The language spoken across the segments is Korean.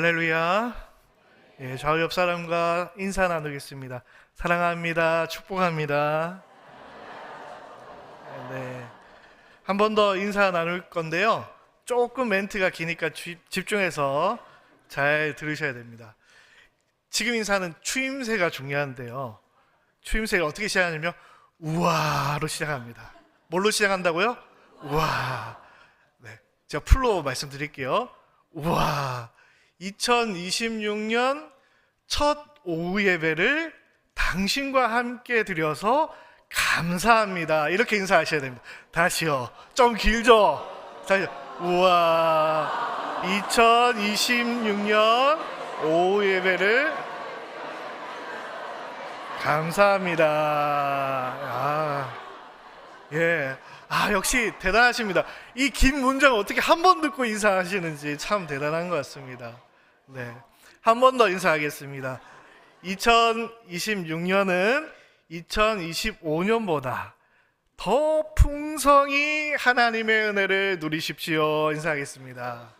할렐루야. 예, 좌우 옆 사람과 인사 나누겠습니다. 사랑합니다. 축복합니다. 네. 한 번 더 인사 나눌 건데요. 조금 멘트가 기니까 쥐- 집중해서 잘 들으셔야 됩니다. 지금 인사는 추임새가 중요한데요. 추임새를 어떻게 시작하냐면 우와로 시작합니다. 뭘로 시작한다고요? 우와. 네. 제가 풀로 말씀드릴게요. 우와. 2026년 첫 오후 예배를 당신과 함께 드려서 감사합니다. 이렇게 인사하셔야 됩니다. 다시요. 좀 길죠? 다시. 우와. 2026년 오후 예배를 감사합니다. 아, 예. 아, 역시 대단하십니다. 이 긴 문장 어떻게 한 번 듣고 인사하시는지 참 대단한 것 같습니다. 네. 한 번 더 인사하겠습니다. 2026년은 2025년보다 더 풍성히 하나님의 은혜를 누리십시오. 인사하겠습니다.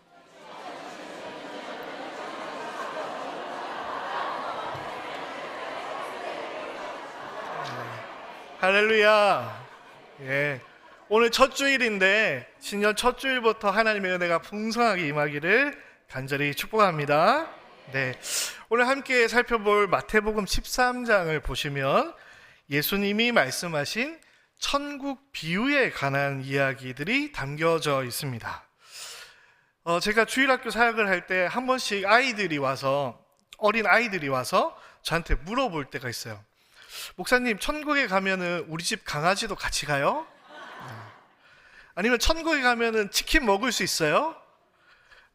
할렐루야. 예. 오늘 첫 주일인데 신년 첫 주일부터 하나님의 은혜가 풍성하게 임하기를 간절히 축복합니다. 네. 오늘 함께 살펴볼 마태복음 13장을 보시면 예수님이 말씀하신 천국 비유에 관한 이야기들이 담겨져 있습니다. 어, 제가 주일학교 사역을 할 때 한 번씩 아이들이 와서 어린 아이들이 와서 저한테 물어볼 때가 있어요. 목사님, 천국에 가면은 우리 집 강아지도 같이 가요? 네. 아니면 천국에 가면은 치킨 먹을 수 있어요?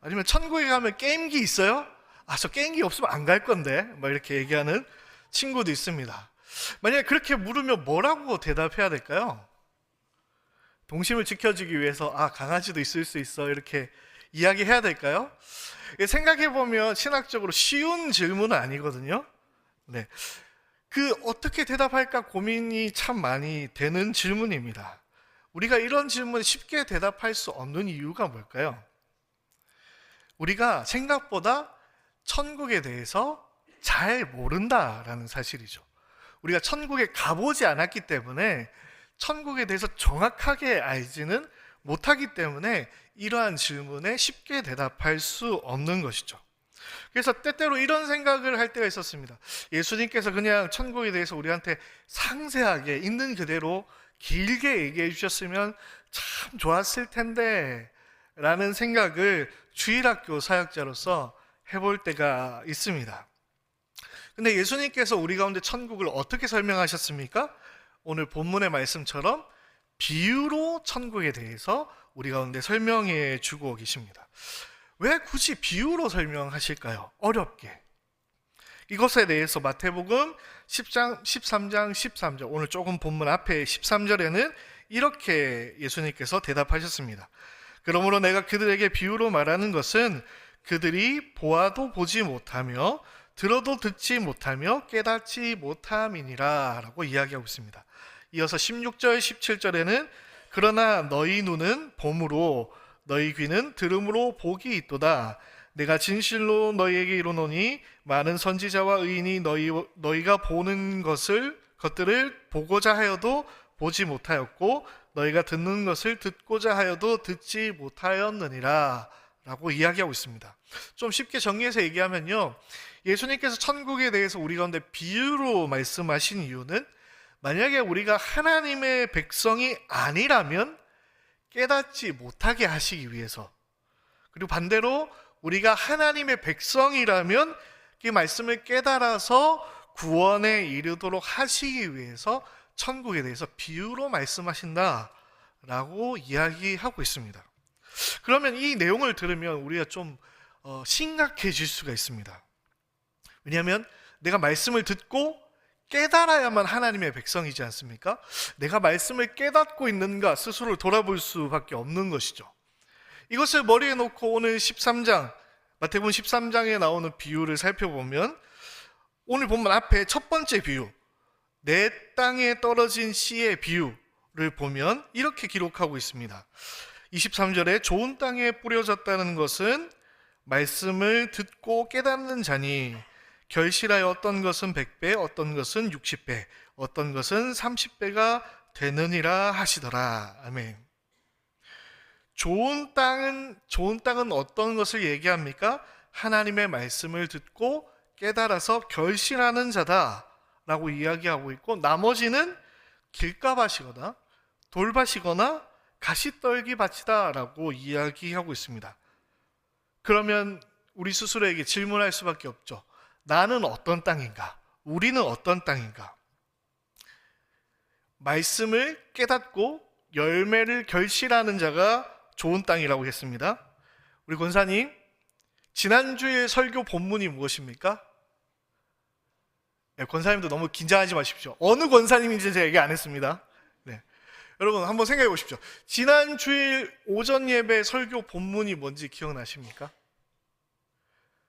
아니면 천국에 가면 게임기 있어요? 아, 저 게임기 없으면 안 갈 건데. 뭐 이렇게 얘기하는 친구도 있습니다. 만약에 그렇게 물으면 뭐라고 대답해야 될까요? 동심을 지켜주기 위해서 아, 강아지도 있을 수 있어. 이렇게 이야기해야 될까요? 생각해 보면 신학적으로 쉬운 질문은 아니거든요. 네. 그 어떻게 대답할까 고민이 참 많이 되는 질문입니다. 우리가 이런 질문 쉽게 대답할 수 없는 이유가 뭘까요? 우리가 생각보다 천국에 대해서 잘 모른다라는 사실이죠. 우리가 천국에 가보지 않았기 때문에 천국에 대해서 정확하게 알지는 못하기 때문에 이러한 질문에 쉽게 대답할 수 없는 것이죠. 그래서 때때로 이런 생각을 할 때가 있었습니다. 예수님께서 그냥 천국에 대해서 우리한테 상세하게 있는 그대로 길게 얘기해 주셨으면 참 좋았을 텐데 라는 생각을 주일학교 사역자로서 해볼 때가 있습니다. 근데 예수님께서 우리 가운데 천국을 어떻게 설명하셨습니까? 오늘 본문의 말씀처럼 비유로 천국에 대해서 우리 가운데 설명해 주고 계십니다. 왜 굳이 비유로 설명하실까요? 어렵게. 이것에 대해서 마태복음 10장, 13장, 13절, 오늘 조금 본문 앞에 13절에는 이렇게 예수님께서 대답하셨습니다. 그러므로 내가 그들에게 비유로 말하는 것은 그들이 보아도 보지 못하며 들어도 듣지 못하며 깨닫지 못함이니라 라고 이야기하고 있습니다. 이어서 16절, 17절에는 그러나 너희 눈은 봄으로 너희 귀는 들음으로 복이 있도다. 내가 진실로 너희에게 이르노니 많은 선지자와 의인이 너희 너희가 보는 것을 것들을 보고자 하여도 보지 못하였고 너희가 듣는 것을 듣고자 하여도 듣지 못하였느니라. 라고 이야기하고 있습니다. 좀 쉽게 정리해서 얘기하면요. 예수님께서 천국에 대해서 우리 가운데 비유로 말씀하신 이유는 만약에 우리가 하나님의 백성이 아니라면 깨닫지 못하게 하시기 위해서 그리고 반대로 우리가 하나님의 백성이라면 그 말씀을 깨달아서 구원에 이르도록 하시기 위해서 천국에 대해서 비유로 말씀하신다라고 이야기하고 있습니다. 그러면 이 내용을 들으면 우리가 좀 어, 심각해질 수가 있습니다. 왜냐하면 내가 말씀을 듣고 깨달아야만 하나님의 백성이지 않습니까? 내가 말씀을 깨닫고 있는가 스스로를 돌아볼 수밖에 없는 것이죠. 이것을 머리에 놓고 오늘 13장, 마태복음 13장에 나오는 비유를 살펴보면 오늘 본문 앞에 첫 번째 비유, 내 땅에 떨어진 씨의 비유를 보면 이렇게 기록하고 있습니다. 23절에 좋은 땅에 뿌려졌다는 것은 말씀을 듣고 깨닫는 자니 결실하여 어떤 것은 100배, 어떤 것은 60배, 어떤 것은 30배가 되느니라 하시더라. 아멘. 좋은 땅은 좋은 땅은 어떤 것을 얘기합니까? 하나님의 말씀을 듣고 깨달아서 결실하는 자다 라고 이야기하고 있고 나머지는 길가밭이거나 돌밭이거나 가시떨기 밭이다라고 이야기하고 있습니다. 그러면 우리 스스로에게 질문할 수밖에 없죠. 나는 어떤 땅인가? 우리는 어떤 땅인가? 말씀을 깨닫고 열매를 결실하는 자가 좋은 땅이라고 했습니다. 우리 권사님, 지난주에 설교 본문이 무엇입니까? 네, 권사님도 너무 긴장하지 마십시오. 어느 권사님인지 제가 얘기 안 했습니다. 네. 여러분 한번 생각해 보십시오. 지난 주일 오전 예배 설교 본문이 뭔지 기억나십니까?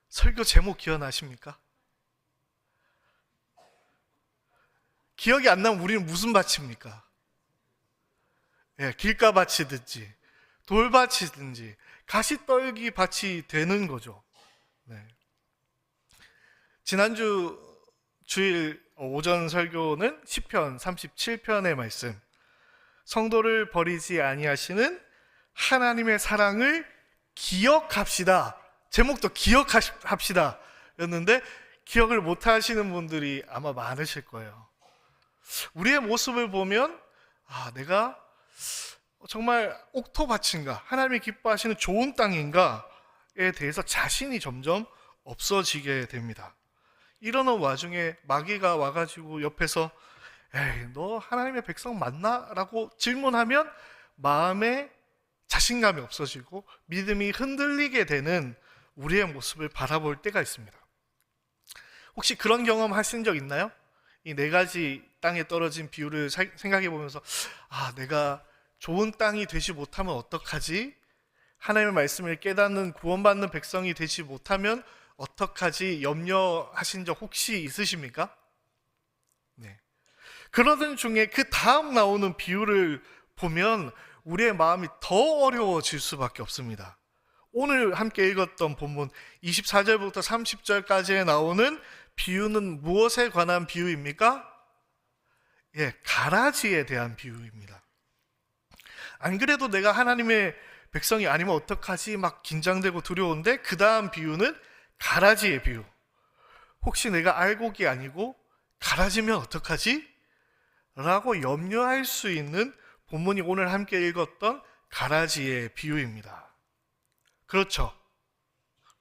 설교 제목 기억나십니까? 기억이 안 나면 우리는 무슨 밭입니까? 예, 길가 밭이든지 돌밭이든지 가시떨기 밭이 되는 거죠. 네. 지난주 주일 오전 설교는 시편 37편의 말씀. 성도를 버리지 아니하시는 하나님의 사랑을 기억합시다. 제목도 기억합시다. 였는데 기억을 못 하시는 분들이 아마 많으실 거예요. 우리의 모습을 보면 아, 내가 정말 옥토밭인가? 하나님이 기뻐하시는 좋은 땅인가에 대해서 자신이 점점 없어지게 됩니다. 이러는 와중에 마귀가 와가지고 옆에서 에이, 너 하나님의 백성 맞나? 라고 질문하면 마음에 자신감이 없어지고 믿음이 흔들리게 되는 우리의 모습을 바라볼 때가 있습니다. 혹시 그런 경험 하신 적 있나요? 이 네 가지 땅에 떨어진 비유를 생각해 보면서 아, 내가 좋은 땅이 되지 못하면 어떡하지? 하나님의 말씀을 깨닫는 구원받는 백성이 되지 못하면 어떡하지? 염려하신 적 혹시 있으십니까? 네. 그러던 중에 그 다음 나오는 비유를 보면 우리의 마음이 더 어려워질 수밖에 없습니다. 오늘 함께 읽었던 본문 24절부터 30절까지에 나오는 비유는 무엇에 관한 비유입니까? 예, 가라지에 대한 비유입니다. 안 그래도 내가 하나님의 백성이 아니면 어떡하지? 막 긴장되고 두려운데 그 다음 비유는 가라지의 비유. 혹시 내가 알곡이 아니고 가라지면 어떡하지? 라고 염려할 수 있는 본문이 오늘 함께 읽었던 가라지의 비유입니다. 그렇죠.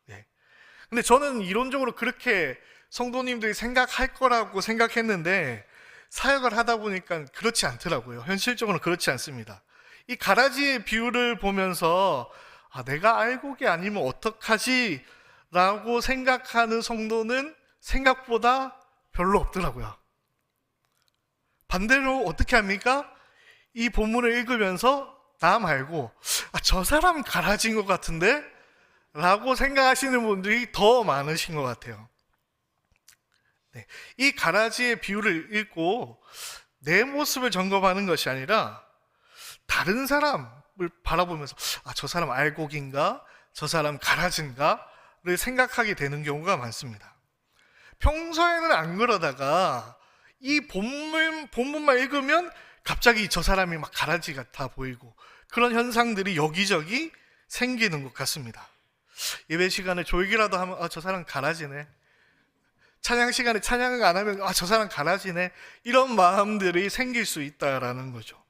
네. 근데 저는 이론적으로 그렇게 성도님들이 생각할 거라고 생각했는데 사역을 하다 보니까 그렇지 않더라고요. 현실적으로 그렇지 않습니다. 이 가라지의 비유를 보면서 아, 내가 알곡이 아니면 어떡하지? 라고 생각하는 성도는 생각보다 별로 없더라고요. 반대로 어떻게 합니까? 이 본문을 읽으면서 나 말고 아, 저 사람 가라진 것 같은데? 라고 생각하시는 분들이 더 많으신 것 같아요. 네, 이 가라지의 비유를 읽고 내 모습을 점검하는 것이 아니라 다른 사람을 바라보면서 아, 저 사람 알곡인가? 저 사람 가라진가? 를 생각하게 되는 경우가 많습니다. 평소에는 안 그러다가 이 본문, 본문만 읽으면 갑자기 저 사람이 막 가라지 같아 보이고 그런 현상들이 여기저기 생기는 것 같습니다. 예배 시간에 조용히라도 하면 아, 저 사람 가라지네. 찬양 시간에 찬양을 안 하면 아, 저 사람 가라지네. 이런 마음들이 생길 수 있다라는 거죠.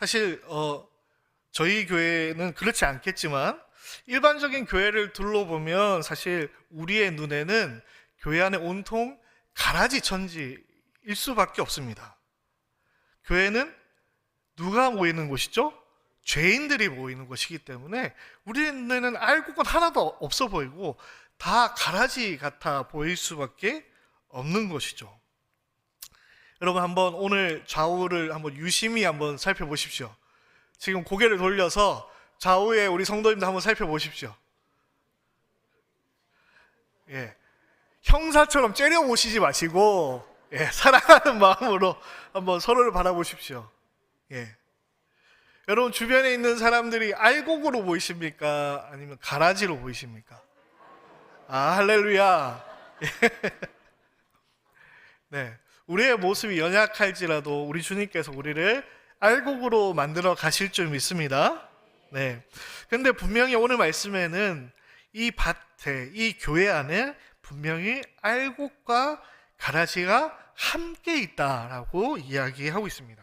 사실 어, 저희 교회는 그렇지 않겠지만 일반적인 교회를 둘러보면 사실 우리의 눈에는 교회 안에 온통 가라지 천지일 수밖에 없습니다. 교회는 누가 모이는 곳이죠? 죄인들이 모이는 것이기 때문에 우리 눈에는 알고는 하나도 없어 보이고 다 가라지 같아 보일 수밖에 없는 것이죠. 여러분 한번 오늘 좌우를 한번 유심히 한번 살펴보십시오. 지금 고개를 돌려서 좌우에 우리 성도님들 한번 살펴보십시오. 예. 형사처럼 째려보시지 마시고 예, 사랑하는 마음으로 한번 서로를 바라보십시오. 예. 여러분 주변에 있는 사람들이 알곡으로 보이십니까? 아니면 가라지로 보이십니까? 아 할렐루야. 네, 우리의 모습이 연약할지라도 우리 주님께서 우리를 알곡으로 만들어 가실 줄 믿습니다. 네. 근데 분명히 오늘 말씀에는 이 밭에, 이 교회 안에 분명히 알곡과 가라지가 함께 있다라고 이야기하고 있습니다.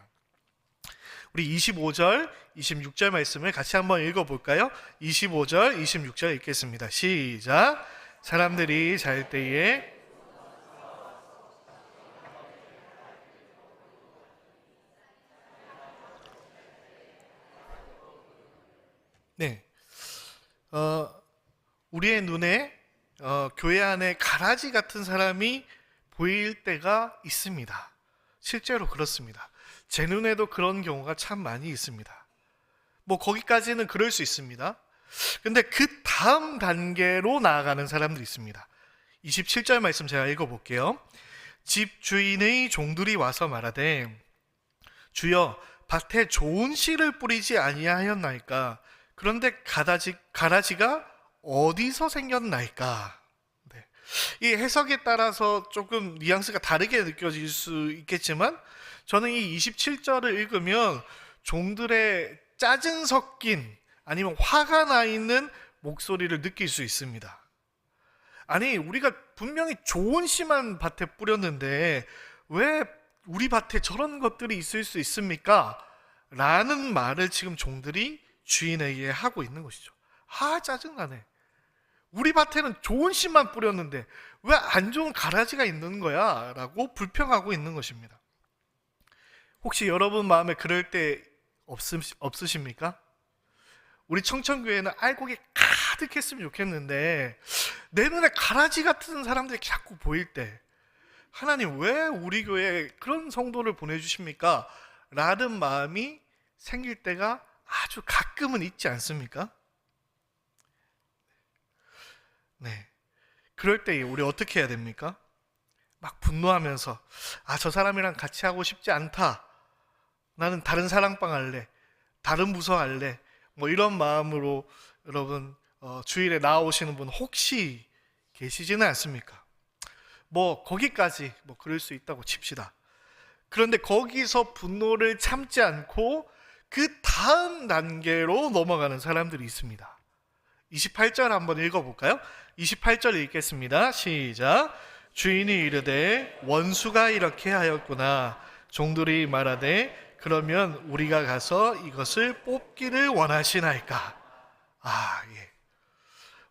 우리 25절, 26절 말씀을 같이 한번 읽어 볼까요? 25절, 26절 읽겠습니다. 시작. 사람들이 잘 때에 네. 어, 우리의 눈에 어, 교회 안에 가라지 같은 사람이 보일 때가 있습니다. 실제로 그렇습니다. 제 눈에도 그런 경우가 참 많이 있습니다. 뭐 거기까지는 그럴 수 있습니다. 근데 그 다음 단계로 나아가는 사람들이 있습니다. 27절 말씀 제가 읽어볼게요. 집 주인의 종들이 와서 말하되 주여 밭에 좋은 씨를 뿌리지 아니하였나이까 그런데 가라지, 가라지가 어디서 생겼나이까 네. 이 해석에 따라서 조금 뉘앙스가 다르게 느껴질 수 있겠지만 저는 이 27절을 읽으면 종들의 짜증 섞인 아니면 화가 나 있는 목소리를 느낄 수 있습니다. 아니, 우리가 분명히 좋은 씨만 밭에 뿌렸는데 왜 우리 밭에 저런 것들이 있을 수 있습니까? 라는 말을 지금 종들이 주인에게 하고 있는 것이죠. 아, 짜증나네. 우리 밭에는 좋은 씨만 뿌렸는데 왜 안 좋은 가라지가 있는 거야? 라고 불평하고 있는 것입니다. 혹시 여러분 마음에 그럴 때 없으, 없으 십니까? 우리 청천교회는 알곡이 가득했으면 좋겠는데 내 눈에 가라지 같은 사람들이 자꾸 보일 때 하나님 왜 우리 교회에 그런 성도를 보내주십니까? 라는 마음이 생길 때가 아주 가끔은 있지 않습니까? 네. 그럴 때 우리 어떻게 해야 됩니까? 막 분노하면서 아 저 사람이랑 같이 하고 싶지 않다. 나는 다른 사랑방 할래. 다른 부서 할래. 뭐 이런 마음으로 여러분 어, 주일에 나오시는 분 혹시 계시지는 않습니까? 뭐 거기까지 뭐 그럴 수 있다고 칩시다. 그런데 거기서 분노를 참지 않고 그 다음 단계로 넘어가는 사람들이 있습니다. 28절 한번 읽어볼까요? 28절 읽겠습니다. 시작. 주인이 이르되 원수가 이렇게 하였구나. 종들이 말하되 그러면 우리가 가서 이것을 뽑기를 원하시나이까. 아, 예.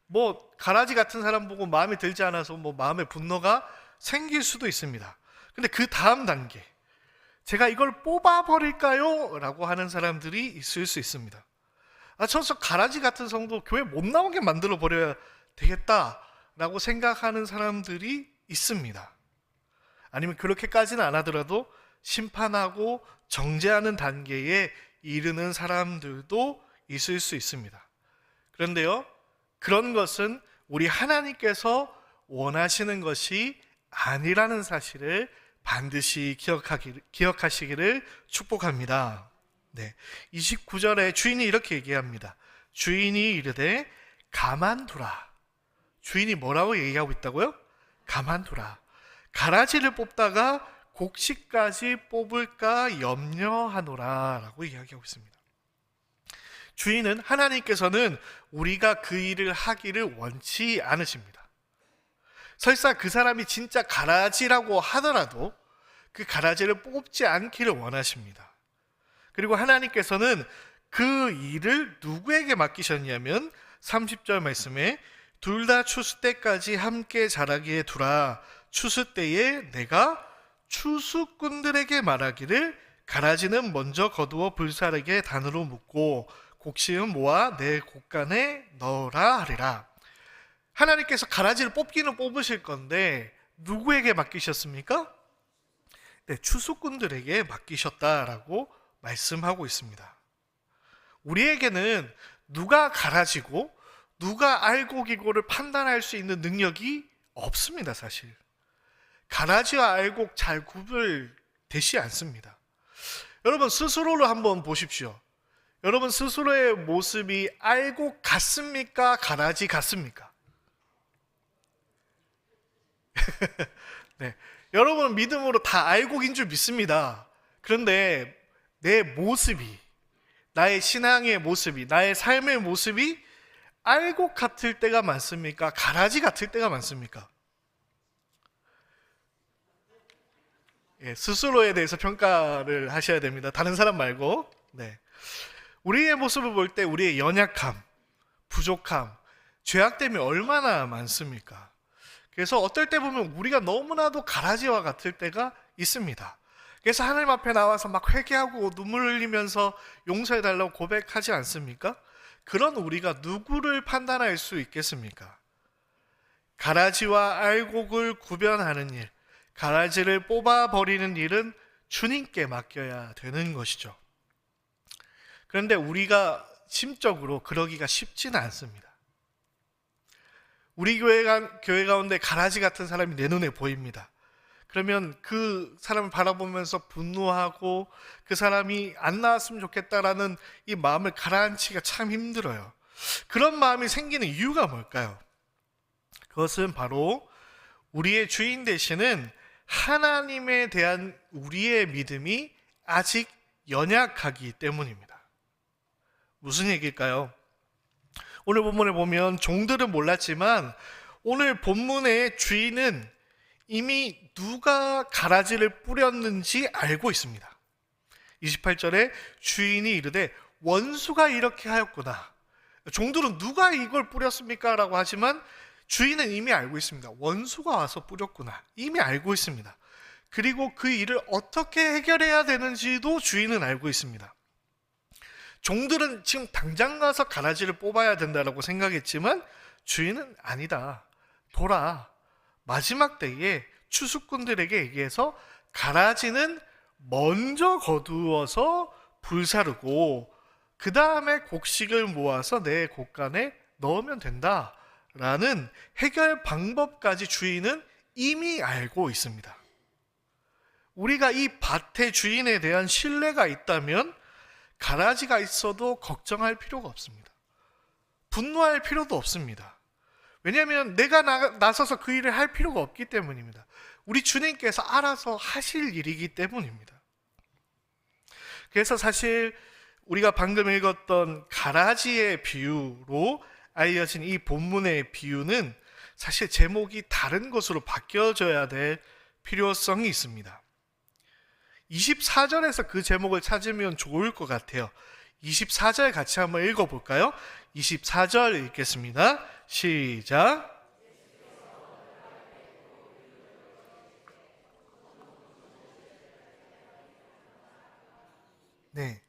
뭐 가라지 같은 사람 보고 마음에 들지 않아서 뭐 마음에 분노가 생길 수도 있습니다. 근데 그 다음 단계 제가 이걸 뽑아버릴까요? 라고 하는 사람들이 있을 수 있습니다. 아, 저서 가라지 같은 성도 교회 못 나오게 만들어 버려야 되겠다. 라고 생각하는 사람들이 있습니다. 아니면 그렇게까지는 안 하더라도 심판하고 정죄하는 단계에 이르는 사람들도 있을 수 있습니다. 그런데요, 그런 것은 우리 하나님께서 원하시는 것이 아니라는 사실을 반드시 기억하기, 기억하시기를 축복합니다. 네. 29절에 주인이 이렇게 얘기합니다. 주인이 이르되 가만두라. 주인이 뭐라고 얘기하고 있다고요? 가만두라. 가라지를 뽑다가 곡식까지 뽑을까 염려하노라 라고 이야기하고 있습니다. 주인은 하나님께서는 우리가 그 일을 하기를 원치 않으십니다. 설사 그 사람이 진짜 가라지라고 하더라도 그 가라지를 뽑지 않기를 원하십니다. 그리고 하나님께서는 그 일을 누구에게 맡기셨냐면 30절 말씀에 둘 다 추수 때까지 함께 자라기에 두라. 추수 때에 내가 추수꾼들에게 말하기를 가라지는 먼저 거두어 불사르게 단으로 묶고 곡식은 모아 내 곡간에 넣어라 하리라. 하나님께서 가라지를 뽑기는 뽑으실 건데 누구에게 맡기셨습니까? 네, 추수꾼들에게 맡기셨다라고 말씀하고 있습니다. 우리에게는 누가 가라지고 누가 알곡이고를 판단할 수 있는 능력이 없습니다, 사실. 가라지와 알곡 잘 구별되지 않습니다. 여러분 스스로를 한번 보십시오. 여러분 스스로의 모습이 알고 같습니까? 가라지 같습니까? 네. 여러분 믿음으로 다 알고인 줄 믿습니다. 그런데 내 모습이 나의 신앙의 모습이 나의 삶의 모습이 알고 같을 때가 많습니까? 가라지 같을 때가 많습니까? 예, 스스로에 대해서 평가를 하셔야 됩니다. 다른 사람 말고. 네. 우리의 모습을 볼 때 우리의 연약함, 부족함, 죄악됨이 얼마나 많습니까? 그래서 어떨 때 보면 우리가 너무나도 가라지와 같을 때가 있습니다. 그래서 하나님 앞에 나와서 막 회개하고 눈물 흘리면서 용서해 달라고 고백하지 않습니까? 그런 우리가 누구를 판단할 수 있겠습니까? 가라지와 알곡을 구별하는 일, 가라지를 뽑아 버리는 일은 주님께 맡겨야 되는 것이죠. 그런데 우리가 심적으로 그러기가 쉽지는 않습니다. 우리 교회가, 교회 가운데 가라지 같은 사람이 내 눈에 보입니다. 그러면 그 사람을 바라보면서 분노하고 그 사람이 안 나왔으면 좋겠다라는 이 마음을 가라앉히기가 참 힘들어요. 그런 마음이 생기는 이유가 뭘까요? 그것은 바로 우리의 주인 되시는 하나님에 대한 우리의 믿음이 아직 연약하기 때문입니다. 무슨 얘기일까요? 오늘 본문을 보면 종들은 몰랐지만 오늘 본문의 주인은 이미 누가 가라지를 뿌렸는지 알고 있습니다. 28절에 주인이 이르되 원수가 이렇게 하였구나. 종들은 누가 이걸 뿌렸습니까? 라고 하지만 주인은 이미 알고 있습니다. 원수가 와서 뿌렸구나. 이미 알고 있습니다. 그리고 그 일을 어떻게 해결해야 되는지도 주인은 알고 있습니다. 종들은 지금 당장 가서 가라지를 뽑아야 된다라고 생각했지만 주인은 아니다. 돌아. 마지막 때에 추수꾼들에게 얘기해서 가라지는 먼저 거두어서 불사르고 그 다음에 곡식을 모아서 내 곡간에 넣으면 된다. 라는 해결 방법까지 주인은 이미 알고 있습니다. 우리가 이 밭의 주인에 대한 신뢰가 있다면 가라지가 있어도 걱정할 필요가 없습니다. 분노할 필요도 없습니다. 왜냐하면 내가 나, 서서그 일을 할 필요가 없기 때문입니다. 우리 주님께서 알아서 하실 일이기 때문입니다. 그래서 사실 우리가 방금 읽었던 가라지의 비유로 알려진 이 본문의 비유는 사실 제목이 다른 것으로 바뀌어져야 될 필요성이 있습니다. 24절에서 그 제목을 찾으면 좋을 것 같아요. 24절 같이 한번 읽어볼까요? 24절 읽겠습니다. 시작. 네.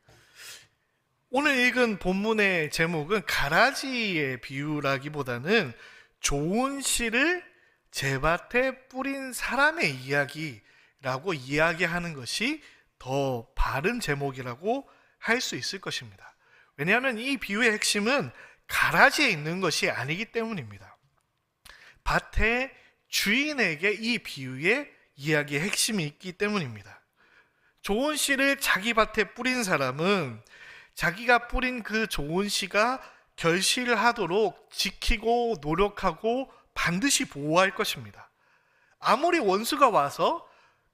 오늘 읽은 본문의 제목은 가라지의 비유라기보다는 좋은 씨를 제밭에 뿌린 사람의 이야기 라고 이야기하는 것이 더 바른 제목이라고 할 수 있을 것입니다. 왜냐하면 이 비유의 핵심은 가라지에 있는 것이 아니기 때문입니다. 밭의 주인에게 이 비유의 이야기의 핵심이 있기 때문입니다. 좋은 씨를 자기 밭에 뿌린 사람은 자기가 뿌린 그 좋은 씨가 결실을 하도록 지키고 노력하고 반드시 보호할 것입니다. 아무리 원수가 와서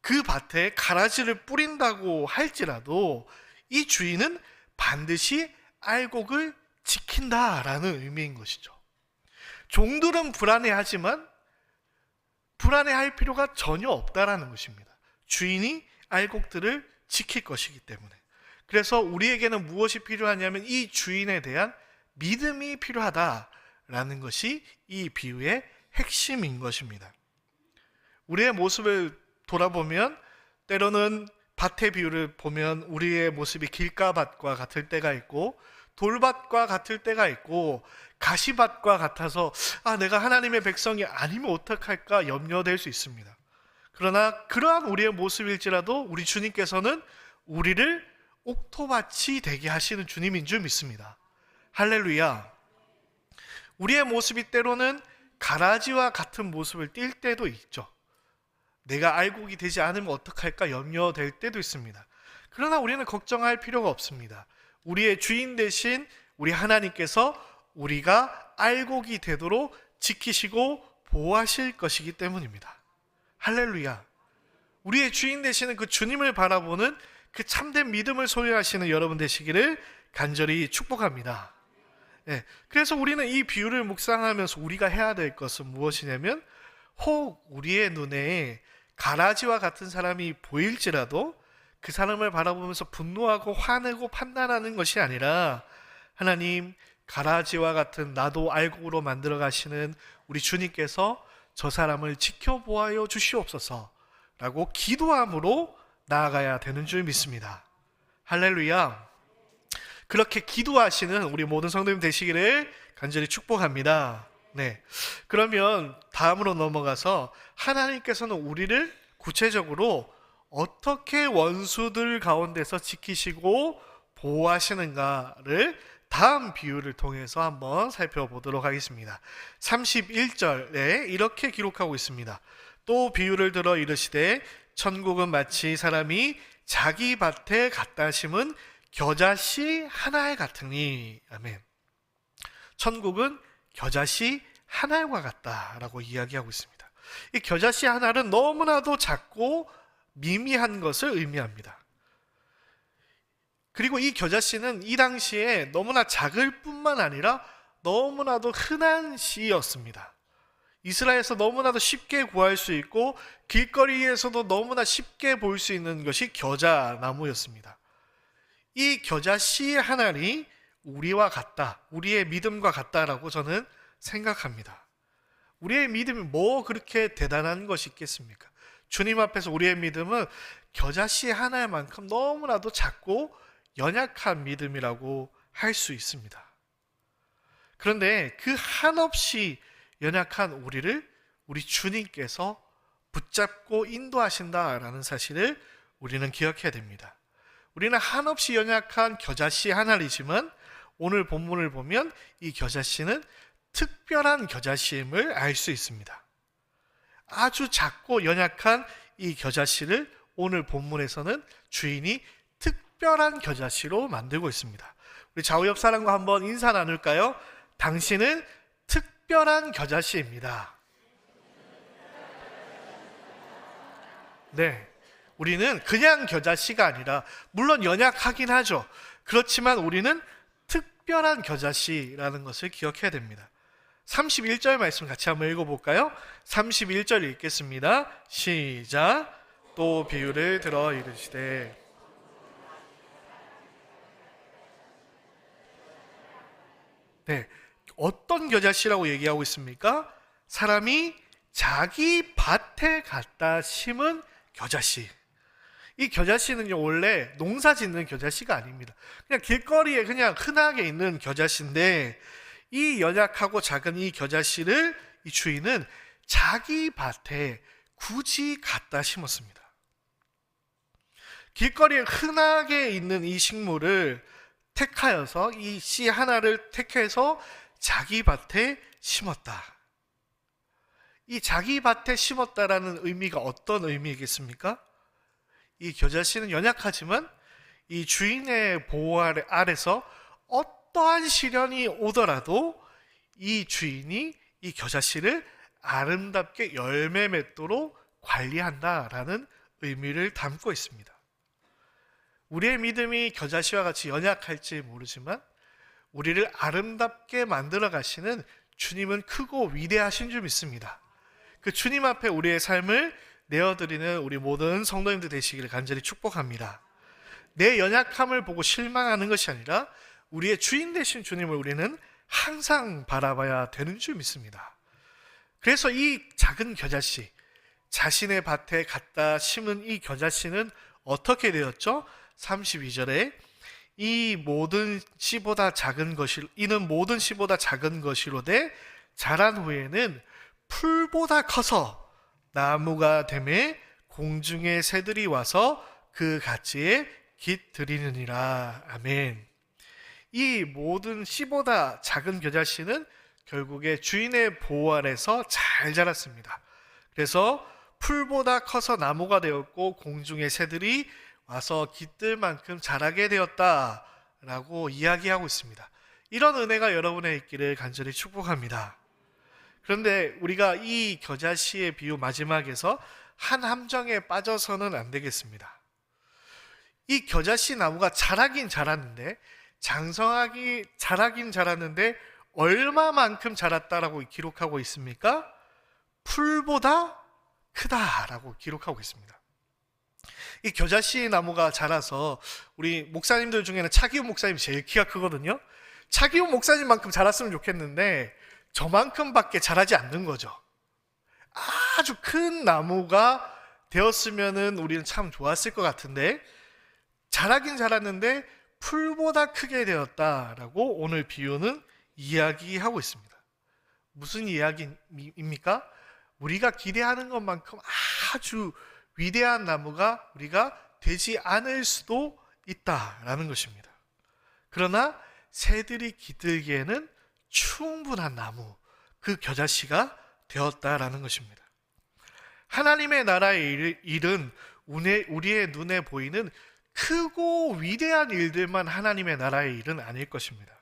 그 밭에 가라지를 뿌린다고 할지라도 이 주인은 반드시 알곡을 지킨다라는 의미인 것이죠. 종들은 불안해하지만 불안해할 필요가 전혀 없다라는 것입니다. 주인이 알곡들을 지킬 것이기 때문에. 그래서 우리에게는 무엇이 필요하냐면 이 주인에 대한 믿음이 필요하다라는 것이 이 비유의 핵심인 것입니다. 우리의 모습을 돌아보면 때로는 밭의 비유를 보면 우리의 모습이 길가밭과 같을 때가 있고 돌밭과 같을 때가 있고 가시밭과 같아서 아 내가 하나님의 백성이 아니면 어떡할까 염려될 수 있습니다. 그러나 그러한 우리의 모습일지라도 우리 주님께서는 우리를 옥토밭이 되게 하시는 주님인 줄 믿습니다. 할렐루야. 우리의 모습이 때로는 가라지와 같은 모습을 띌 때도 있죠. 내가 알곡이 되지 않으면 어떡할까 염려될 때도 있습니다. 그러나 우리는 걱정할 필요가 없습니다. 우리의 주인 대신 우리 하나님께서 우리가 알곡이 되도록 지키시고 보호하실 것이기 때문입니다. 할렐루야. 우리의 주인 되시는 그 주님을 바라보는 그 참된 믿음을 소유하시는 여러분 되시기를 간절히 축복합니다. 예, 그래서 우리는 이 비유를 묵상하면서 우리가 해야 될 것은 무엇이냐면 혹 우리의 눈에 가라지와 같은 사람이 보일지라도 그 사람을 바라보면서 분노하고 화내고 판단하는 것이 아니라 하나님 가라지와 같은 나도 알곡으로 만들어 가시는 우리 주님께서 저 사람을 지켜보아요 주시옵소서 라고 기도함으로 나아가야 되는 줄 믿습니다. 할렐루야. 그렇게 기도하시는 우리 모든 성도님 되시기를 간절히 축복합니다. 네. 그러면 다음으로 넘어가서 하나님께서는 우리를 구체적으로 어떻게 원수들 가운데서 지키시고 보호하시는가를 다음 비유를 통해서 한번 살펴보도록 하겠습니다. 31절에 이렇게 기록하고 있습니다. 또 비유를 들어 이르시되 천국은 마치 사람이 자기 밭에 갖다 심은 겨자씨 하나에 같으니 아멘. 천국은 겨자씨 하나와 같다라고 이야기하고 있습니다. 이 겨자씨 하나는 너무나도 작고 미미한 것을 의미합니다. 그리고 이 겨자씨는 이 당시에 너무나 작을 뿐만 아니라 너무나도 흔한 씨였습니다. 이스라엘에서 너무나도 쉽게 구할 수 있고 길거리에서도 너무나 쉽게 볼 수 있는 것이 겨자 나무였습니다. 이 겨자 씨 하나니 우리와 같다. 우리의 믿음과 같다라고 저는 생각합니다. 우리의 믿음이 뭐 그렇게 대단한 것이 있겠습니까? 주님 앞에서 우리의 믿음은 겨자 씨 하나만큼 너무나도 작고 연약한 믿음이라고 할 수 있습니다. 그런데 그 한없이 연약한 우리를 우리 주님께서 붙잡고 인도하신다라는 사실을 우리는 기억해야 됩니다. 우리는 한없이 연약한 겨자씨 하나이지만 오늘 본문을 보면 이 겨자씨는 특별한 겨자씨임을 알 수 있습니다. 아주 작고 연약한 이 겨자씨를 오늘 본문에서는 주인이 특별한 겨자씨로 만들고 있습니다. 우리 좌우옆 사람과 한번 인사 나눌까요? 당신은 특별한 겨자씨입니다. 네. 우리는 그냥 겨자씨가 아니라, 물론 연약하긴 하죠. 그렇지만 우리는 특별한 겨자씨라는 것을 기억해야 됩니다. 31절 말씀 같이 한번 읽어볼까요? 31절 읽겠습니다. 시작. 또 비유를 들어 이르시되 네. 어떤 겨자씨라고 얘기하고 있습니까? 사람이 자기 밭에 갖다 심은 겨자씨. 이 겨자씨는요, 원래 농사 짓는 겨자씨가 아닙니다. 그냥 길거리에 그냥 흔하게 있는 겨자씨인데, 이 연약하고 작은 이 겨자씨를 이 주인은 자기 밭에 굳이 갖다 심었습니다. 길거리에 흔하게 있는 이 식물을 택하여서 이 씨 하나를 택해서 자기 밭에 심었다. 이 자기 밭에 심었다라는 의미가 어떤 의미겠습니까? 이 겨자씨는 연약하지만 이 주인의 보호 아래서 어떠한 시련이 오더라도 이 주인이 이 겨자씨를 아름답게 열매 맺도록 관리한다라는 의미를 담고 있습니다. 우리의 믿음이 겨자씨와 같이 연약할지 모르지만 우리를 아름답게 만들어 가시는 주님은 크고 위대하신 줄 믿습니다. 그 주님 앞에 우리의 삶을 내어드리는 우리 모든 성도님들 되시기를 간절히 축복합니다. 내 연약함을 보고 실망하는 것이 아니라 우리의 주인 되신 주님을 우리는 항상 바라봐야 되는 줄 믿습니다. 그래서 이 작은 겨자씨, 자신의 밭에 갖다 심은 이 겨자씨는 어떻게 되었죠? 32절에 이 모든 씨보다 작은 것이 이는 모든 씨보다 작은 것이로되 자란 후에는 풀보다 커서 나무가 되매 공중의 새들이 와서 그 가지에 깃들이느니라 아멘. 이 모든 씨보다 작은 겨자씨는 결국에 주인의 보호 아래서 잘 자랐습니다. 그래서 풀보다 커서 나무가 되었고 공중의 새들이 와서 깃들 만큼 자라게 되었다. 라고 이야기하고 있습니다. 이런 은혜가 여러분의 있기를 간절히 축복합니다. 그런데 우리가 이 겨자씨의 비유 마지막에서 한 함정에 빠져서는 안 되겠습니다. 이 겨자씨 나무가 자라긴 자랐는데 장성하기 자라긴 자랐는데 얼마만큼 자랐다라고 기록하고 있습니까? 풀보다 크다라고 기록하고 있습니다. 이 겨자씨 나무가 자라서 우리 목사님들 중에는 차기훈 목사님 제일 키가 크거든요. 차기훈 목사님만큼 자랐으면 좋겠는데 저만큼밖에 자라지 않는 거죠. 아주 큰 나무가 되었으면은 우리는 참 좋았을 것 같은데 자라긴 자랐는데 풀보다 크게 되었다라고 오늘 비유는 이야기하고 있습니다. 무슨 이야기입니까? 우리가 기대하는 것만큼 아주 위대한 나무가 우리가 되지 않을 수도 있다라는 것입니다. 그러나 새들이 기들기에는 충분한 나무, 그 겨자씨가 되었다라는 것입니다. 하나님의 나라의 일은 우리의 눈에 보이는 크고 위대한 일들만 하나님의 나라의 일은 아닐 것입니다.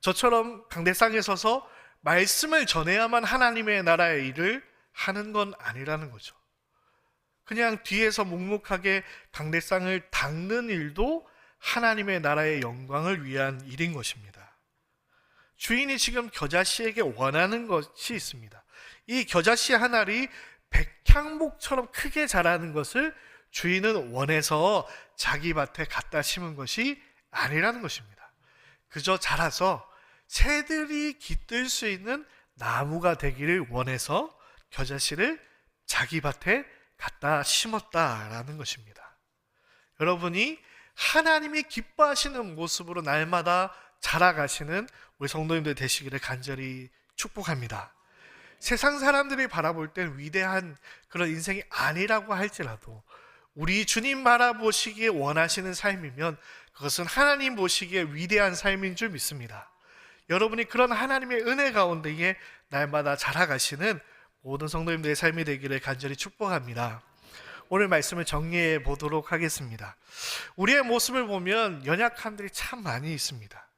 저처럼 강대상에 서서 말씀을 전해야만 하나님의 나라의 일을 하는 건 아니라는 거죠. 그냥 뒤에서 묵묵하게 강대상을 닦는 일도 하나님의 나라의 영광을 위한 일인 것입니다. 주인이 지금 겨자씨에게 원하는 것이 있습니다. 이 겨자씨 한 알이 백향목처럼 크게 자라는 것을 주인은 원해서 자기 밭에 갖다 심은 것이 아니라는 것입니다. 그저 자라서 새들이 깃들 수 있는 나무가 되기를 원해서 겨자씨를 자기 밭에 갖다 심었다라는 것입니다. 여러분이 하나님이 기뻐하시는 모습으로 날마다 자라가시는 우리 성도님들 되시기를 간절히 축복합니다. 세상 사람들이 바라볼 땐 위대한 그런 인생이 아니라고 할지라도 우리 주님 바라보시기에 원하시는 삶이면 그것은 하나님 보시기에 위대한 삶인 줄 믿습니다. 여러분이 그런 하나님의 은혜 가운데에 날마다 자라가시는 모든 성도님들의 삶이 되기를 간절히 축복합니다. 오늘 말씀을 정리해 보도록 하겠습니다. 우리의 모습을 보면 연약함들이 참 많이 있습니다.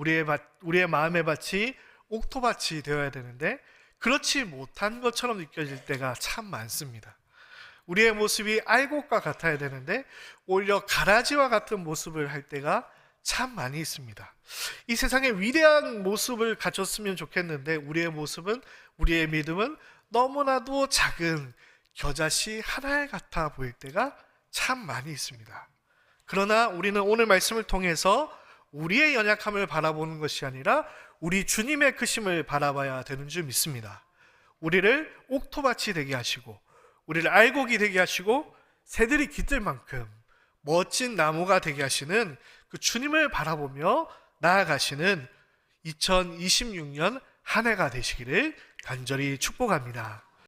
우리의, 밭, 우리의 마음의 밭이 옥토밭이 되어야 되는데 그렇지 못한 것처럼 느껴질 때가 참 많습니다. 우리의 모습이 알곡과 같아야 되는데 오히려 가라지와 같은 모습을 할 때가 참 많이 있습니다. 이 세상에 위대한 모습을 갖췄으면 좋겠는데 우리의 모습은 우리의 믿음은 너무나도 작은 겨자씨 하나에 같아 보일 때가 참 많이 있습니다. 그러나 우리는 오늘 말씀을 통해서 우리의 연약함을 바라보는 것이 아니라 우리 주님의 크심을 바라봐야 되는 줄 믿습니다. 우리를 옥토밭이 되게 하시고 우리를 알곡이 되게 하시고 새들이 깃들 만큼 멋진 나무가 되게 하시는 그 주님을 바라보며 나아가시는 2026년 한 해가 되시기를 간절히 축복합니다.